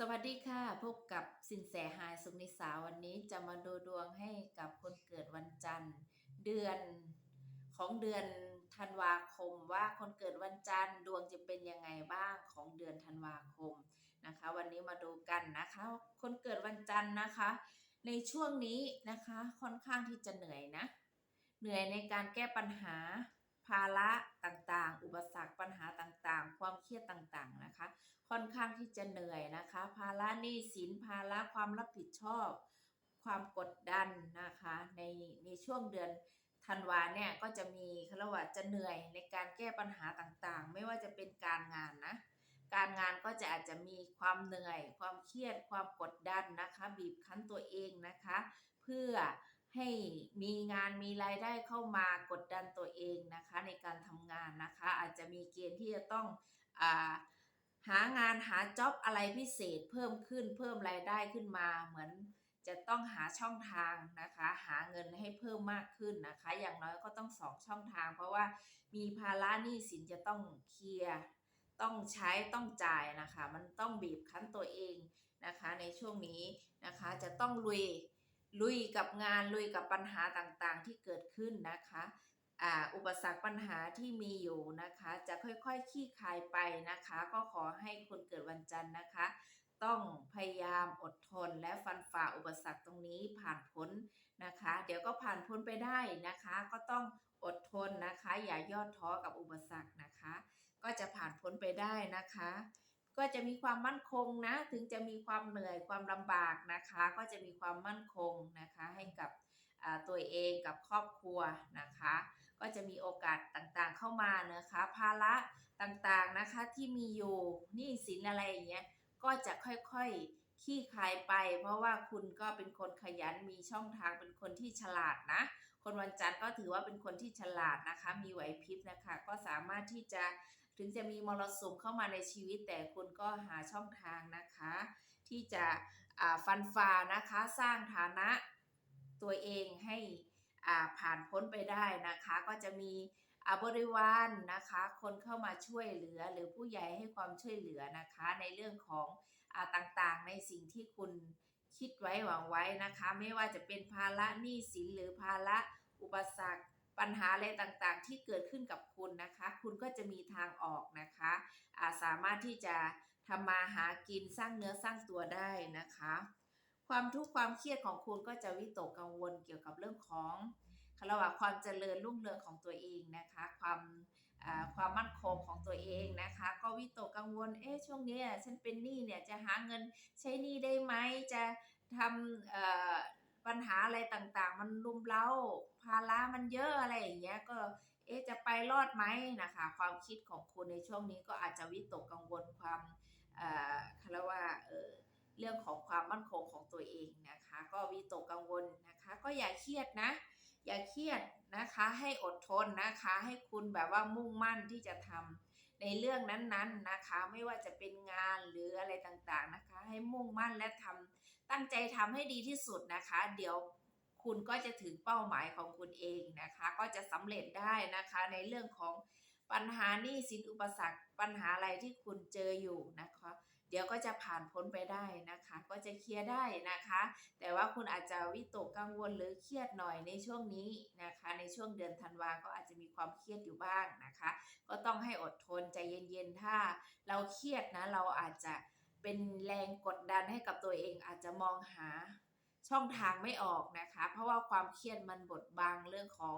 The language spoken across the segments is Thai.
สวัสดีค่ะ พบกับสินแสหายสุนิสาวันนี้จะมาดูดวงให้กับคนเกิดวันจันทร์ เดือนของเดือนธันวาคมว่าคนเกิดวันจันทร์ดวงจะเป็นยังไงบ้างของเดือนธันวาคมนะคะ วันนี้มาดูกันนะคะ คนเกิดวันจันทร์นะคะ ในช่วงนี้นะคะค่อนข้างที่จะเหนื่อยนะ เหนื่อยในการแก้ปัญหา ภาระต่างๆ อุปสรรคปัญหาต่างๆ ความเครียดต่างๆนะคะ ค่อนข้างที่จะเหนื่อยนะคะ ภาระหนี้สินภาระความรับผิดชอบ ความกดดันนะคะ ในในช่วงเดือนธันวาเนี่ยก็จะมีเขาเรียกว่าจะเหนื่อยในการแก้ปัญหาต่างๆ ไม่ว่าจะเป็นการงานนะ การงานก็จะอาจจะมีความเหนื่อย ความเครียด ความกดดันนะคะ บีบคั้นตัวเองนะคะ เพื่อ ให้มีงานมีรายได้เข้ามากดดันตัวเองนะคะในการทำงานนะคะ อาจจะมีเกณฑ์ที่จะต้องอาหางานหาจ็อบอะไรพิเศษเพิ่มขึ้นเพิ่มรายได้ขึ้นมาเหมือนจะต้องหาช่องทางนะคะ หาเงินให้เพิ่มมากขึ้นนะคะ อย่างน้อยก็ต้องสองช่องทาง เพราะว่ามีภาระหนี้สินจะต้องเคลียร์ต้องใช้ต้องจ่ายนะคะ มันต้องบีบคั้นตัวเองนะคะ ในช่วงนี้นะคะจะต้องลุย ลุยกับงานลุยกับปัญหาต่างๆ ที่เกิดขึ้นนะคะอุปสรรคปัญหาที่มีอยู่นะคะ จะค่อยๆคลี่คลายไปนะคะ ก็ขอให้คนเกิดวันจันทร์นะคะ ต้องพยายามอดทนและฟันฝ่าอุปสรรคตรงนี้ผ่านพ้นนะคะ เดี๋ยวก็ผ่านพ้นไปได้นะคะ ก็ต้องอดทนนะคะ อย่าย่อท้อกับอุปสรรคนะคะ ก็จะผ่านพ้นไปได้นะคะ ก็จะมีความมั่นคงนะ ถึงจะมีความเหนื่อยความลำบากนะคะ ก็จะมีความมั่นคงนะคะให้กับตัวเองกับครอบครัวนะคะ ก็จะมีโอกาสต่างๆเข้ามานะคะ ภาระต่างๆนะคะที่มีอยู่หนี้สินอะไรอย่างเงี้ยก็จะค่อยๆคลี่คลายไป เพราะว่าคุณก็เป็นคนขยันมีช่องทางเป็นคนที่ฉลาดนะ คนวันจันทร์ก็ถือว่าเป็นคนที่ฉลาดนะคะ มีไหวพริบนะคะ ก็สามารถที่จะ ถึงจะมีมรสุมเข้ามาในชีวิต แต่คุณก็หาช่องทางนะคะ ที่จะฟันฝ่านะคะสร้างฐานะตัวเองให้ผ่านพ้นไปได้นะคะ ก็จะมีบริวารนะคะ คนเข้ามาช่วยเหลือหรือผู้ใหญ่ให้ความช่วยเหลือนะคะ ในเรื่องของอต่างๆ ในสิ่งที่คุณคิดไว้หวังไว้นะคะ ไม่ว่าจะเป็นภาระหนี้สินหรือภาระอุปสรรคปัญหาอะไรต่างๆ ที่เกิดขึ้นกับคุณ จะมีทางออกนะคะอาสามารถที่จะทำมาหากินสร้างเนื้อสร้างตัวได้นะคะ ความทุกข์ความเครียดของคุณก็จะวิตกกังวลเกี่ยวกับเรื่องของระหว่างความเจริญรุ่งเรืองของตัวเองนะคะ ความความมั่นคงของตัวเองนะคะ ก็วิตกกังวล เอ๊ะช่วงนี้ฉันเป็นหนี้เนี่ยจะหาเงินใช้หนี้ได้ไหมจะทำปัญหาอะไรต่างๆ มันรุมเร้าภาระมันเยอะอะไรอย่างเงี้ยก็ เอ๊ะจะไปรอดไหมนะคะ ความคิดของคุณในช่วงนี้ก็อาจจะวิตกกังวลความเอ่อเขารว่าเออเรื่องของความมั่นคงของตัวเองนะคะ ก็วิตกกังวลนะคะ ก็อย่าเครียดนะ อย่าเครียดนะคะ ให้อดทนนะคะ ให้คุณแบบว่ามุ่งมั่นที่จะทำในเรื่องนั้นๆนะคะ ไม่ว่าจะเป็นงานหรืออะไรต่างๆนะคะ ให้มุ่งมั่นและทำตั้งใจทำให้ดีที่สุดนะคะ เดี๋ยว คุณก็จะถึงเป้าหมายของคุณเองนะคะ ก็จะสำเร็จได้นะคะในเรื่องของปัญหาหนี้สินอุปสรรค ปัญหาอะไรที่คุณเจออยู่นะคะ เดี๋ยวก็จะผ่านพ้นไปได้นะคะ ก็จะเคลียร์ได้นะคะ แต่ว่าคุณอาจจะวิตกกังวลหรือเครียดหน่อยในช่วงนี้นะคะ ในช่วงเดือนธันวาก็อาจจะมีความเครียดอยู่บ้างนะคะ ก็ต้องให้อดทนใจเย็นๆถ้า เราเครียดนะเราอาจจะเป็นแรงกดดันให้กับตัวเองอาจจะมองหา ช่องทางไม่ออกนะคะ เพราะว่าความเครียดมันบดบังเรื่องของ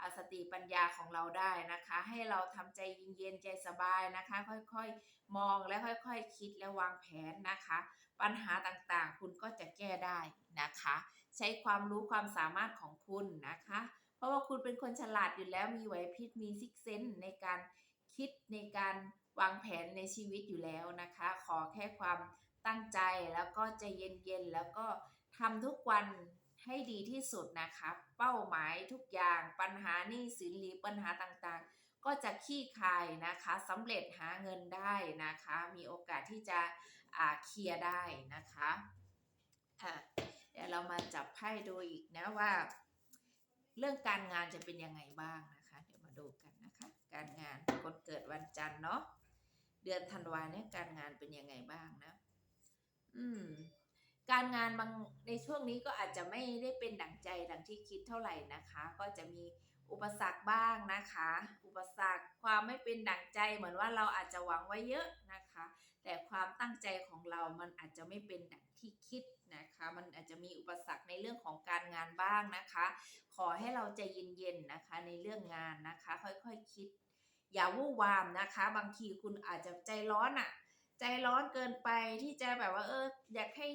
อสติปัญญาของเราได้นะคะ ให้เราทำใจเย็นๆใจสบายนะคะ ค่อยๆมองและค่อยๆคคิดและวางแผนนะคะ ปัญหาต่างๆ คุณก็จะแก้ได้นะคะ ใช้ความรู้ความสามารถของคุณนะคะ เพราะว่าคุณเป็นคนฉลาดอยู่แล้วมีไหวพริบมีซิกเซนในการคิดในการวางแผนในชีวิตอยู่แล้วนะคะ ขอแค่ความตั้งใจแล้วก็ใจเย็นๆแล้วก็ ทำทุกวันให้ดีที่สุดนะคะเป้าหมายทุกอย่างปัญหานี้สินหรือปัญหาต่างๆ ก็จะขี้คายนะคะสำเร็จหาเงินได้นะคะ มีโอกาสที่จะอ่าเคลียร์ได้นะคะะเดี๋ยวเรามาจับไพ่ดูอีกนะว่า เรื่องการงานจะเป็นยังไงบ้างนะคะ เดี๋ยวมาดูกันนะคะ การงานคนเกิดวันจันทร์เนาะเดือนธันวาเนี่ยการงานเป็นยังไงบ้างนะ อืม การงานบางในช่วงนี้ก็อาจจะไม่ได้เป็นดั่งใจดังที่คิดเท่าไหร่นะคะ ก็จะมีอุปสรรคบ้างนะคะ อุปสรรคความไม่เป็นดั่งใจเหมือนว่าเราอาจจะหวังไว้เยอะนะคะ แต่ความตั้งใจของเรามันอาจจะไม่เป็นดังที่คิดนะคะ มันอาจจะมีอุปสรรคในเรื่องของการงานบ้างนะคะ ขอให้เราใจเย็นๆนะคะในเรื่องงานนะคะ ค่อยๆคคิด อย่าวู่วามนะคะ บางทีคุณอาจจะใจร้อนอะ่ะ ใจร้อนเกินไปที่จะแบบว่า เออ อยากให้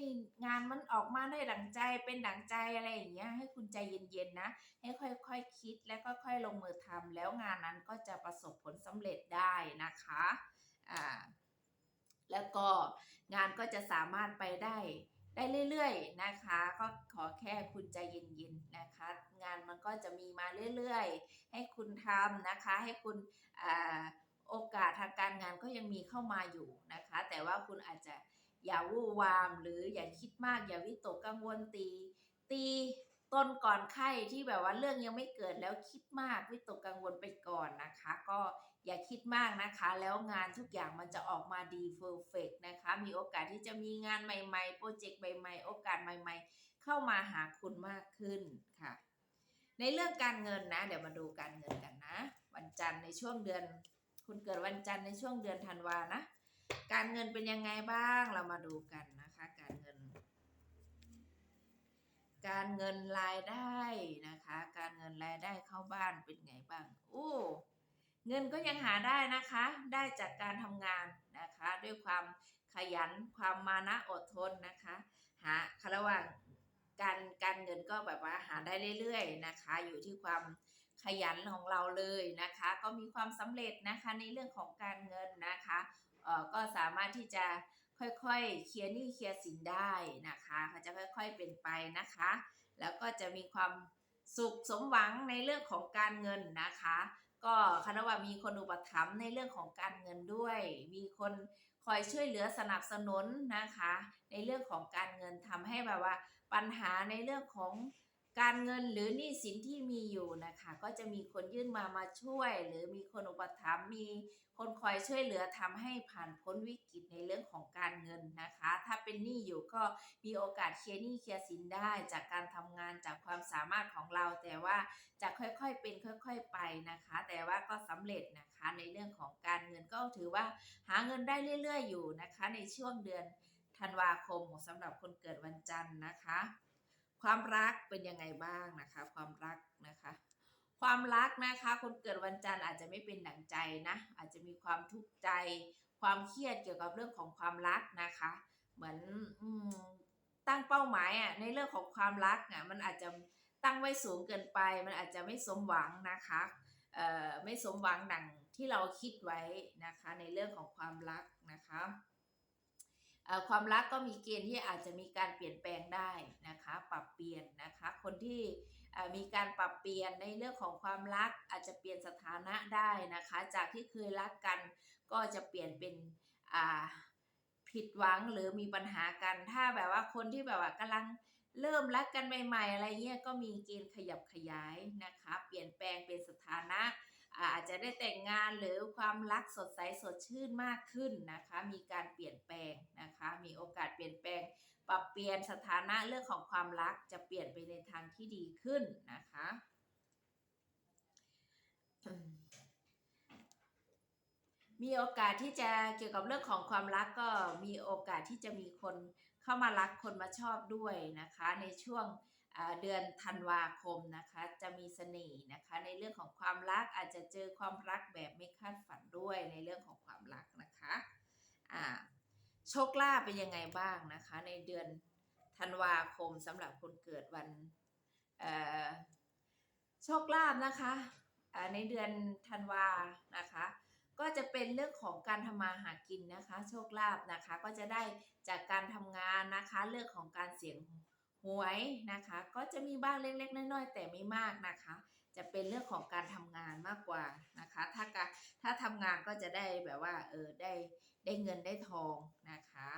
งานมันออกมาได้ดังใจเป็นดังใจอะไรอย่างเงี้ย ให้คุณใจเย็นๆนะ ให้ค่อยๆคคิดและค่อยลงมือทำแล้วงานนั้นก็จะประสบผลสำเร็จได้นะคะอ่าแล้วก็งานก็จะสามารถไปได้ได้เรื่อยๆนะคะ ก็ขอแค่คุณใจเย็นๆนะคะ งานมันก็จะมีมาเรื่อยๆ ให้คุณทำนะคะ ให้คุณอ่า โอกาสทางการงานก็ยังมีเข้ามาอยู่นะคะ แต่ว่าคุณอาจจะอย่าวู่วามหรืออย่าคิดมาก อย่าวิตกกังวลตี ตีต้นก่อนไข้ที่แบบว่าเรื่องยังไม่เกิดแล้วคิดมากวิตกกังวลไปก่อนนะคะ ก็อย่าคิดมากนะคะ แล้วงานทุกอย่างมันจะออกมาดีเฟอร์เฟกนะคะ มีโอกาสที่จะมีงานใหม่ๆ โปรเจกต์ใหม่ๆ โอกาสใหม่ ๆ เข้ามาหาคุณมากขึ้นค่ะ ในเรื่องการเงินนะ เดี๋ยวมาดูการเงินกันนะ วันจันทร์ในช่วงเดือน คุณเกิดวันจันทร์ในช่วงเดือนธันวานะ การเงินเป็นยังไงบ้างเรามาดูกันนะคะ การเงิน การเงินรายได้นะคะ การเงินรายได้เข้าบ้านเป็นไงบ้างโอ้เงินก็ยังหาได้นะคะ ได้จากการทำงานนะคะ ด้วยความขยันความมานะอดทนนะคะหาคารว่างการการเงินก็แบบว่าหาได้เรื่อยๆนะคะ อยู่ที่ความ ขยันของเราเลยนะคะ ก็มีความสำเร็จนะคะในเรื่องของการเงินนะคะเอ่อก็สามารถที่จะค่อยๆ เคลียร์หนี้เคลียร์สินได้นะคะเขาจะค่อยๆเป็นไปนะคะ แล้วก็จะมีความสุขสมหวังในเรื่องของการเงินนะคะ ก็คณะว่ามีคนอุปถัมภ์ในเรื่องของการเงินด้วย มีคนคอยช่วยเหลือสนับสนุนนะคะ ในเรื่องของการเงินทำให้แบบว่าปัญหาในเรื่องของ การเงินหรือหนี้สินที่มีอยู่นะคะ ก็จะมีคนยื่นมามาช่วย หรือมีคนอุปถัมภ์มีคนคอยช่วยเหลือทำให้ผ่านพ้นวิกฤตในเรื่องของการเงินนะคะ ถ้าเป็นหนี้อยู่ก็มีโอกาสเคลียร์หนี้เคลียร์สินได้ จากการทำงานจากความสามารถของเรา แต่ว่าจะค่อยๆเป็นค่อย ๆไปนะคะ แต่ว่าก็สำเร็จนะคะในเรื่องของการเงินก็ถือว่าหาเงินได้เรื่อย ๆ อยู่นะคะ ในช่วงเดือนธันวาคมสำหรับคนเกิดวันจันทร์นะคะ ความรักเป็นยังไงบ้างนะคะ ความรักนะคะ ความรักนะคะ คนเกิดวันจันทร์อาจจะไม่เป็นดั่งใจนะ อาจจะมีความทุกข์ใจ ความเครียดเกี่ยวกับเรื่องของความรักนะคะ เหมือนอตั้งเป้าหมายอะในเรื่องของความรักอะมันอาจจะตั้งไว้สูงเกินไป มันอาจจะไม่สมหวังนะคะเอ่อไม่สมหวังดังที่เราคิดไว้นะคะในเรื่องของความรักนะคะ ความรักก็มีเกณฑ์ที่อาจจะมีการเปลี่ยนแปลงได้นะคะ ปรับเปลี่ยนนะคะ คนที่มีการปรับเปลี่ยนในเรื่องของความรักอาจจะเปลี่ยนสถานะได้นะคะ จากที่เคยรักกันก็จะเปลี่ยนเป็นผิดหวังหรือมีปัญหากัน ถ้าแบบว่าคนที่แบบว่ากำลังเริ่มรักกันใหม่ ๆ อะไรเงี้ยก็มีเกณฑ์ขยับขยายนะคะ เปลี่ยนแปลงเป็นสถานะ อาจจะได้แต่งงานหรือความรักสดใสสดชื่นมากขึ้นนะคะ มีการเปลี่ยนแปลงนะคะ มีโอกาสเปลี่ยนแปลง ปรับเปลี่ยนสถานะเรื่องของความรักจะเปลี่ยนไปในทางที่ดีขึ้นนะคะมีโอกาสที่จะเกี่ยวกับเรื่องของความรักก็มีโอกาสที่จะมีคนเข้ามารักคนมาชอบด้วยนะคะ ในช่วง เดือนธันวาคมนะคะจะมีเสน่ห์นะคะในเรื่องของความรักอาจจะเจอความรักแบบไม่คาดฝันด้วยในเรื่องของความรักนะคะอ่าโชคลาภเป็นยังไงบ้างนะคะ ในเดือนธันวาคมสำหรับคนเกิดวันโชคลาภนะคะในเดือนธันวานะคะ ก็จะเป็นเรื่องของการทำมาหากินนะคะ โชคลาภนะคะก็จะได้จากการทำงานนะคะ เรื่องของการเสี่ยง หวยนะคะ ก็จะมีบ้างเล็กๆน้อยๆแต่ไม่มากนะคะ จะเป็นเรื่องของการทำงานมากกว่านะคะ ถ้าการถ้าทำงานก็จะได้แบบว่าเออได้ได้เงินได้ทองนะคะ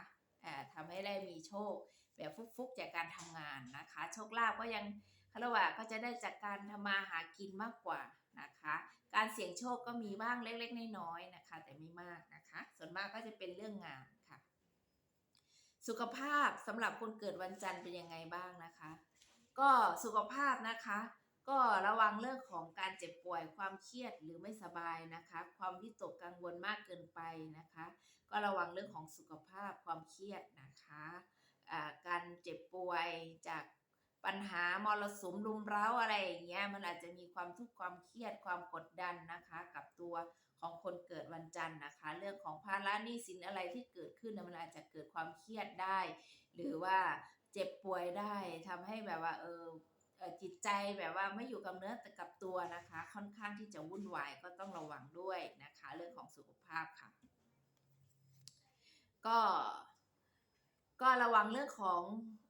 อ่าทำให้ได้มีโชคแบบฟุกๆจากการทำงานนะคะ โชคลาภก็ยังคารวะก็จะได้จากการทำมาหากินมากกว่านะคะ การเสี่ยงโชคก็มีบ้างเล็กๆน้อยๆนะคะ แต่ไม่มากนะคะ ส่วนมากก็จะเป็นเรื่องงานค่ะ สุขภาพสำหรับคนเกิดวันจันทร์เป็นยังไงบ้างนะคะ ก็สุขภาพนะคะ ก็ระวังเรื่องของการเจ็บป่วยความเครียดหรือไม่สบายนะคะ ความวิตกกังวลมากเกินไปนะคะ ก็ระวังเรื่องของสุขภาพความเครียดนะคะการเจ็บป่วยจากปัญหามรสุมรุมเร้าอะไรอย่างเงี้ยมันอาจจะมีความทุกข์ความเครียดความกดดันนะคะ กับตัว ของคนเกิดวันจันทร์นะคะ เรื่องของภาระหนี้สินอะไรที่เกิดขึ้นน่ะมันอาจจะเกิดความเครียดได้ หรือว่าเจ็บป่วยได้ทำให้แบบว่าเออเอ่อจิตใจแบบว่าไม่อยู่กับเนื้อแต่กับตัวนะคะ ค่อนข้างที่จะวุ่นวายก็ต้องระวังด้วยนะคะ เรื่องของสุขภาพค่ะ ก็ก็ระวังเรื่องของ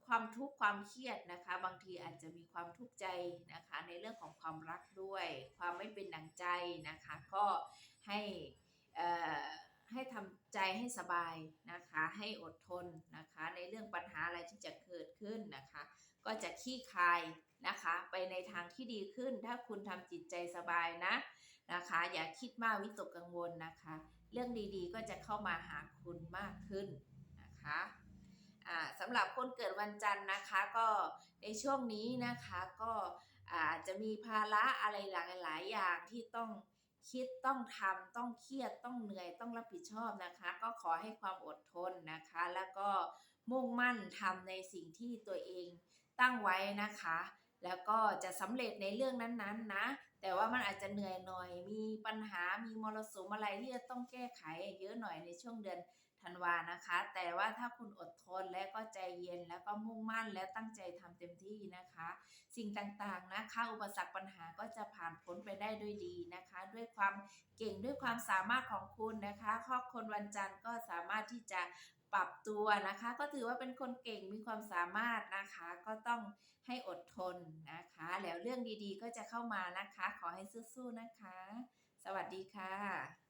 ความทุกข์ความเครียดนะคะ บางทีอาจจะมีความทุกข์ใจนะคะ ในเรื่องของความรักด้วย ความไม่เป็นดังใจนะคะ ก็ ให้ให้ทำใจให้สบายนะคะ ให้อดทนนะคะ ในเรื่องปัญหาอะไรที่จะเกิดขึ้นนะคะ ก็จะขี้คายนะคะ ไปในทางที่ดีขึ้น ถ้าคุณทำจิตใจสบายนะนะคะ อย่าคิดมากวิตกกังวลนะคะ เรื่องดีๆก็จะเข้ามาหาคุณมากขึ้นนะคะสำหรับคนเกิดวันจันทร์นะคะก็ในช่วงนี้นะคะก็อาจจะมีภาระอะไรหลายๆอย่างที่ต้อง คิดต้องทำต้องเครียดต้องเหนื่อยต้องรับผิดชอบนะคะ ก็ขอให้ความอดทนนะคะ แล้วก็มุ่งมั่นทำในสิ่งที่ตัวเองตั้งไว้นะคะ แล้วก็จะสำเร็จในเรื่องนั้นๆนะแต่ว่ามันอาจจะเหนื่อยหน่อย มีปัญหามีมรสุมอะไรที่จะต้องแก้ไขเยอะหน่อยในช่วงเดือน ธันวานะคะ แต่ว่าถ้าคุณอดทนและก็ใจเย็นแล้วก็มุ่งมั่นและตั้งใจทำเต็มที่นะคะ สิ่งต่างๆนะคะอุปสรรคปัญหาก็จะผ่านพ้นไปได้ด้วยดีนะคะ ด้วยความเก่งด้วยความสามารถของคุณนะคะครอบคนวันจันทร์ก็สามารถที่จะปรับตัวนะคะ ก็ถือว่าเป็นคนเก่งมีความสามารถนะคะ ก็ต้องให้อดทนนะคะ แล้วเรื่องดีๆก็จะเข้ามานะคะ ขอให้สู้ๆนะคะ สวัสดีค่ะ